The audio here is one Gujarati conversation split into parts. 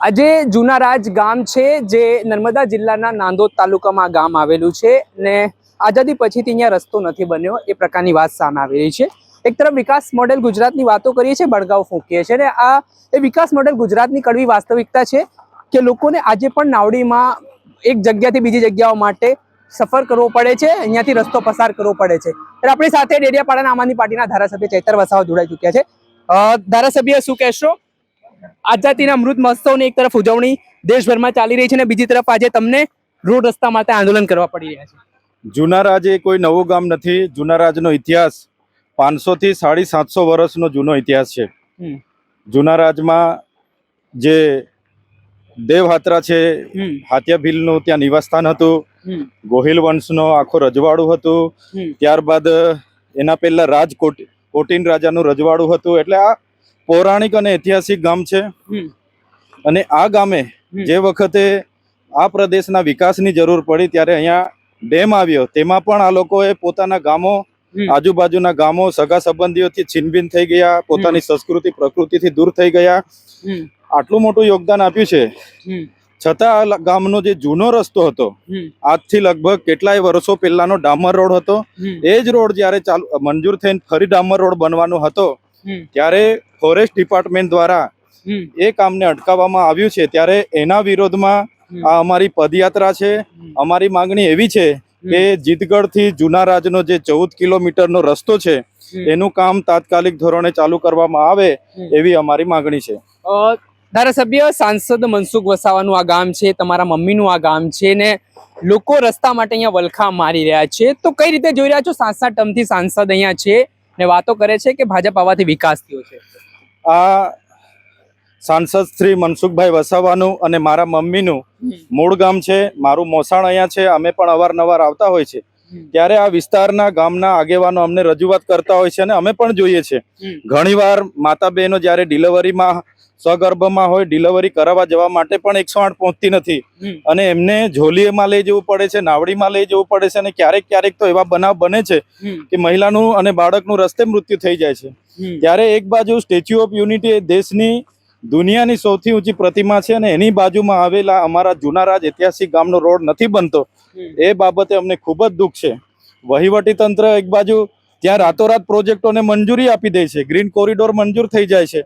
આજે જુનારાજ ગામ છે, જે નર્મદા જિલ્લાના નાંદોદ તાલુકામાં ગામ આવેલું છે ને આઝાદી પછીથી અહીંયા રસ્તો નથી બન્યો, એ પ્રકારની વાત સામે આવી રહી છે. એક તરફ વિકાસ મોડેલ ગુજરાતની વાતો કરીએ છીએ, બળગાવ ફૂંકીએ છીએ ને આ એ વિકાસ મોડેલ ગુજરાતની કડવી વાસ્તવિકતા છે કે લોકોને આજે પણ નાવડીમાં એક જગ્યાથી બીજી જગ્યાઓ માટે સફર કરવો પડે છે, અહીંયાથી રસ્તો પસાર કરવો પડે છે. ત્યારે આપણી સાથે ડેડિયાપાડાના આમ આદમી પાર્ટીના ધારાસભ્ય ચૈતર વસાવા જોડાઈ ચૂક્યા છે. ધારાસભ્ય, શું કહેશો? આઝાદીના અમૃત મહોત્સવની એક તરફ ઉજવણી દેશભરમાં ચાલી રહી છે અને બીજી તરફ આજે તમને રોડ રસ્તા માટે આંદોલન કરવા પડી રહ્યા છે. જુનારાજ એ કોઈ નવું ગામ નથી. જુનારાજનો ઇતિહાસ પાંચસો થી સાડી સાતસો વર્ષનો જૂનો ઇતિહાસ છે. જુનારાજમાં જૂના રાજમાં જે દેવહાત્રા છે હાથિયા ભીલનું ત્યાં નિવાસસ્થાન હતું. ગોહિલ વંશનો આખો રજવાડું હતું. ત્યારબાદ એના પહેલા રાજ કોટ કોટિન રાજાનું રજવાડું હતું. એટલે આ પૌરાણિક અને ઐતિહાસિક ગામ છે. અને આ ગામે જે વખતે આ પ્રદેશના વિકાસની જરૂર પડી ત્યારે અહીંયા ડેમ આવ્યો. તેમાં પણ આ લોકોએ પોતાના ગામો આજુબાજુના ગામો સગા સંબંધીઓથી છિનભિન થઈ ગયા પોતાની સંસ્કૃતિ પ્રકૃતિથી દૂર થઈ ગયા. આટલું મોટું યોગદાન આપ્યું છે. છતાં આ ગામનો જે જૂનો રસ્તો હતો આજથી લગભગ કેટલાય વર્ષો પહેલાનો ડામર રોડ હતો. એ જ રોડ જ્યારે ચાલુ મંજૂર થઈને ફરી ડામર રોડ બનવાનો હતો. ત્યારે ફોરેસ્ટ ડિપાર્ટમેન્ટ દ્વારા એ કામને અટકાવવામાં આવ્યું છે. ત્યારે એના વિરોધમાં આ અમારી પદયાત્રા છે. અમારી માંગણી એવી છે કે જીતગઢથી જૂના રાજનો જે ચૌદ કિલોમીટરનો રસ્તો છે એનું કામ તાત્કાલિક ધોરણે ચાલુ કરવામાં આવે એવી અમારી માંગણી છે. ધારાસભ્ય સાંસદ મનસુખ વસાવાનું આ ગામ છે તમારા મમ્મીનું આ ગામ છે ને લોકો રસ્તા માટે અહીંયા વલખા મારી રહ્યા છે. તો કઈ રીતે જોઈ રહ્યા છો? સાત સાત ટર્મથી સાંસદ અહીંયા છે. ને વાતો કરે છે કે ભાજપ આવવાથી વિકાસ થયો છે? આ સાંસદ શ્રી મનસુખભાઈ વસાવાનું અને મારા મમ્મીનું મૂળ ગામ છે મારું મોસાણ અહીંયા છે અમે પણ અવારનવાર આવતા હોય છે. ત્યારે આ વિસ્તારના ગામના આગેવાનો અમને રજૂઆત કરતા હોય છે અને અમે પણ જોઈએ છે. ઘણીવાર માતા બહેનો જ્યારે ડિલિવરીમાં સગર્ભમાં હોય ડિલિવરી કરાવવા જવા માટે પણ એકસો આઠ પહોંચતી નથી. અને એમને ઝોલીએમાં લઈ જવું પડે છે નાવડીમાં લઈ જવું પડે છે અને ક્યારેક ક્યારેક તો એવા બનાવ બને છે કે મહિલાનું અને બાળકનું રસ્તે મૃત્યુ થઈ જાય છે. ત્યારે એક બાજુ સ્ટેચ્યુ ઓફ યુનિટી એ દેશની દુનિયાની સૌથી ઊંચી પ્રતિમા છે અને એની બાજુમાં આવેલા અમારા જૂના રાજ ઐતિહાસિક ગામનો રોડ નથી બનતો. એ બાબતે અમને ખૂબ જ દુઃખ છે. વહીવટી તંત્ર એક બાજુ ત્યાં રાતોરાત પ્રોજેક્ટોને મંજૂરી આપી દે છે. ગ્રીન કોરિડોર મંજૂર થઈ જાય છે.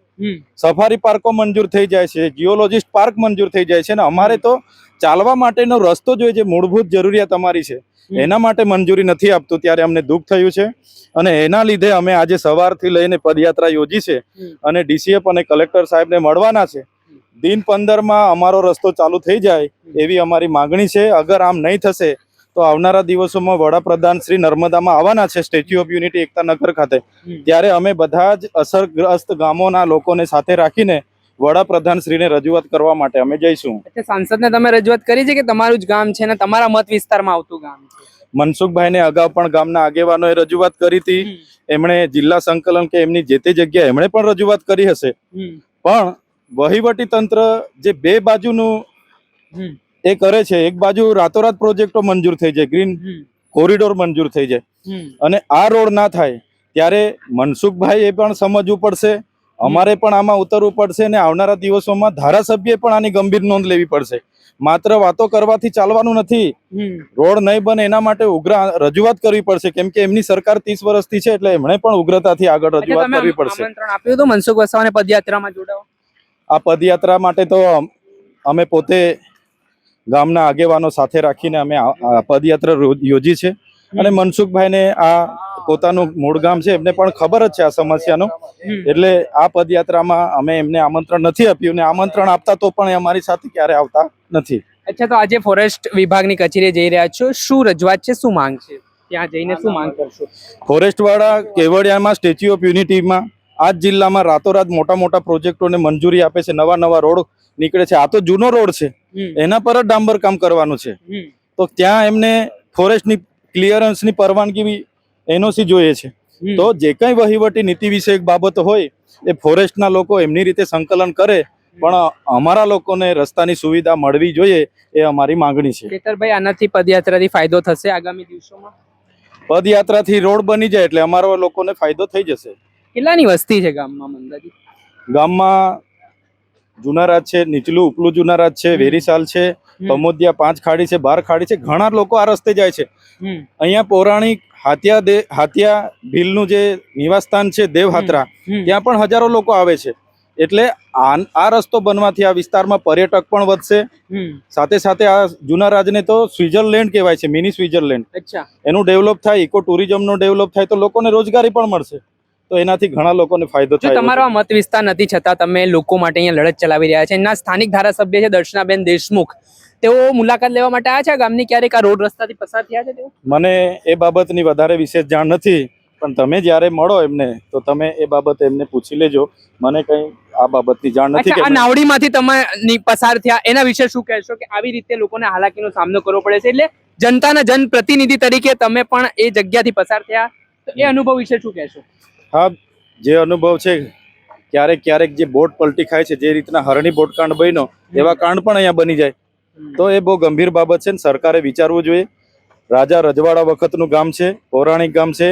સફારી પાર્કો મંજૂર થઈ જાય છે. જીઓલોજીસ્ટ પાર્ક મંજૂર થઈ જાય છે અને અમારે તો ચાલવા માટેનો રસ્તો જોઈએ છે મૂળભૂત જરૂરિયાત અમારી છે. એના માટે મંજૂરી નથી આપતું. ત્યારે અમને દુઃખ થયું છે. અને એના લીધે અમે આજે સવારથી લઈને પદયાત્રા યોજી છે. અને ડીસીએફ અને કલેક્ટર સાહેબને મળવાના છે. દિન પંદરમાં અમારો રસ્તો ચાલુ થઈ જાય એવી અમારી માગણી છે. અગર આમ નહીં થશે તો આવનારા દિવસોમાં વડાપ્રધાન શ્રી નર્મદામાં આવવાના છે સ્ટેચ્યુ ઓફ યુનિટી એકતા નગર ખાતે. ત્યારે અમે બધા જ અસરગ્રસ્ત ગામોના લોકોને સાથે રાખીને વડાપ્રધાન શ્રીને રજૂઆત કરવા માટે અમે જઈશું. સાંસદને તમે રજૂઆત કરી છે કે તમારું જ ગામ છે ને તમારા મત વિસ્તારમાં આવતું ગામ મનસુખભાઈને અગાઉ પણ ગામના આગેવાનોએ રજૂઆત કરી હતી. એમણે જિલ્લા સંકલન કે એમની જે તે જગ્યાએ એમણે પણ રજૂઆત કરી હશે. પણ વહીવટી તંત્ર જે બે બાજુનું એ કરે છે એક બાજુ રાતોરાત પ્રોજેક્ટો મંજૂર થઈ જાય ગ્રીન કોરિડોર મંજૂર થઈ જાય. અને આ રોડ ના થાય ત્યારે મનસુખભાઈ એ પણ સમજવું પડશે અમારે પણ આમાં ઉતરવું પડશે અને આવનારા દિવસોમાં ધારાસભ્યએ પણ આની ગંભીર નોંધ લેવી પડશે. માત્ર વાતો કરવાથી ચાલવાનું નથી. રોડ નહીં બને એના માટે ઉગ્ર રજૂઆત કરવી પડશે કેમ કે એમની સરકાર ત્રીસ વર્ષથી છે એટલે એમણે પણ ઉગ્રતાથી આગળ રજૂઆત કરવી પડશે. આપ્યું હતું મનસુખ વસાવાને પદયાત્રામાં જોડાવો. આ પદયાત્રા માટે તો અમે પોતે ગામના આગેવાનો સાથે રાખીને અમે પદયાત્રા યોજી છે. અને મનસુખભાઈને આ પોતાનું મૂળ ગામ છે એમને પણ ખબર જ છે આ સમસ્યાનું. એટલે આ પદયાત્રામાં અમે એમને આમંત્રણ નથી આપ્યું ને આમંત્રણ આપતા તો પણ એ અમારી સાથે ક્યારે આવતા નથી. અચ્છા તો આજે ફોરેસ્ટ વિભાગની કચેરીએ જઈ રહ્યા છો. શું રજૂઆત છે? શું માંગ છે? ત્યાં જઈને શું માંગ કરશો? ફોરેસ્ટ વાળા કેવડિયામાં સ્ટેચ્યુ ઓફ યુનિટીમાં આ જ જિલ્લામાં રાતોરાત મોટા મોટા પ્રોજેક્ટોને મંજૂરી આપે છે નવા નવા રોડ નીકળે છે. આ તો જૂનો રોડ છે. એના પર જ ડાંબર કામ કરવાનું છે. તો ત્યાં એમને ફોરેસ્ટની ક્લિયરન્સની પરવાનગી એનઓસી જોઈએ છે. તો જે કંઈ વહીવટી નીતિ વિષયક બાબત હોય એ ફોરેસ્ટના લોકો એમની રીતે સંકલન કરે. પણ અમારા લોકોને રસ્તાની સુવિધા મળવી જોઈએ એ અમારી માંગણી છે. ખેતરભાઈ આનાથી પદયાત્રાથી ફાયદો થશે આગામી દિવસોમાં? પદયાત્રાથી રોડ બની જાય એટલે અમારા લોકોને ફાયદો થઈ જશે. કેટલાની વસ્તી છે ગામમાં મંદાજી? ગામમાં જુનારાજ છે નીચલું ઉપલું જુનારાજ છે વેરીસાલ છે પમોદિયા પાંચ ખાડી છે બાર ખાડી છે ઘણા લોકો આ રસ્તે જાય છે. અહીંયા પૌરાણિક હાથિયા દે હાથિયા ભીલનું જે નિવાસસ્થાન છે દેવહાત્રા ત્યાં પણ હજારો લોકો આવે છે. એટલે આ આ રસ્તો બનવાથી આ વિસ્તારમાં પર્યટક પણ વધશે. સાથે સાથે આ જૂના રાજને તો સ્વિટરલેન્ડ કહેવાય છે મિની સ્વિટરલેન્ડ એનું ડેવલપ થાય ઇકો ટુરિઝમનો ડેવલપ થાય તો લોકોને રોજગારી પણ મળશે. તો એનાથી ઘણા લોકોને ફાયદો થાય તમારો આ મત વિસ્તાર નથી છતાં તમે લોકો માટે અહીંયા લડત ચલાવી રહ્યા છે. એના સ્થાનિક ધારાસભ્ય છે દર્શનાબેન દેશમુખ. તેઓ મુલાકાત લેવા માટે આવ્યા છે? ગામની ક્યારેક આ રોડ રસ્તાથી પસાર થયા છે મને એ બાબતની વધારે વિશેષ જાણ નથી પણ તમે જ્યારે મળો એમને તો તમે એ બાબતે એમને પૂછી લેજો. મને કંઈ આ બાબતની જાણ નથી આ નાવડીમાંથી તમે પસાર થયા એના વિશે શું કહેશો કે આવી રીતે લોકોને હાલાકીનો સામનો કરવો પડે છે? એટલે જનતાના જનપ્રતિનિધિ તરીકે તમે પણ એ જગ્યાથી પસાર થયા તો એ અનુભવ વિશે શું કહેશો? હા જે અનુભવ છે ક્યારેક ક્યારેક જે બોટ પલટી ખાય છે જે રીતના હરણી બોટ કાંડ બન્યો એવા કાંડ પણ અહીંયા બની જાય. તો એ બહુ ગંભીર બાબત છે ને સરકારે વિચારવું જોઈએ. રાજા રજવાડા વખતનું ગામ છે પૌરાણિક ગામ છે.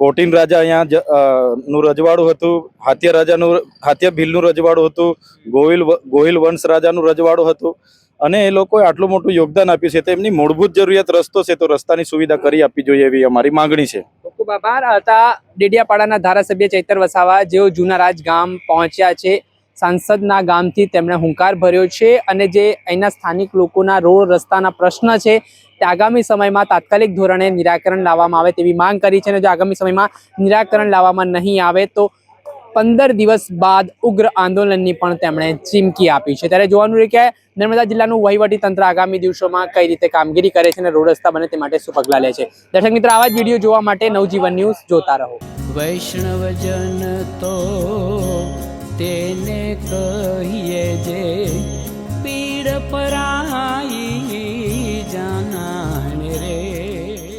કોટીન રાજા અહીંયા નું રજવાડું હતું હાથિયા રાજાનું હાથિયા ભીલનું રજવાડું હતું ગોહિલ ગોહિલ વંશ રાજાનું રજવાડું હતું. અને એ લોકોએ આટલું મોટું યોગદાન આપ્યું છે તો એમની મૂળભૂત જરૂરિયાત રસ્તો છે તો રસ્તાની સુવિધા કરી આપવી જોઈએ એવી અમારી માંગણી છે. હતા ડેડિયાપાડાના ધારાસભ્ય ચૈતર વસાવા, જેઓ જૂના રાજ ગામ પહોંચ્યા છે, સાંસદના ગામથી તેમણે હુંકાર ભર્યો છે અને જે અહીંના સ્થાનિક લોકોના રોડ રસ્તાના પ્રશ્ન છે તે આગામી સમયમાં તાત્કાલિક ધોરણે નિરાકરણ લાવવામાં આવે તેવી માંગ કરી છે અને જો આગામી સમયમાં નિરાકરણ લાવવામાં નહીં આવે તો પંદર દિવસ બાદ ઉગ્ર આંદોલનની પણ તેમણે ચીમકી આપી છે. ત્યારે જોવાનું રહે કે નર્મદા જિલ્લાનું વહીવટી તંત્ર આગામી દિવસોમાં કઈ રીતે કામગીરી કરે છે અને રોડ રસ્તા બને તે માટે શું પગલાં લે છે. દર્શક મિત્રો, આવા જ વીડિયો જોવા માટે નવજીવન ન્યૂઝ જોતા રહો. વૈષ્ણવજન તો તેને કહીએ જે પીડ પરાઈ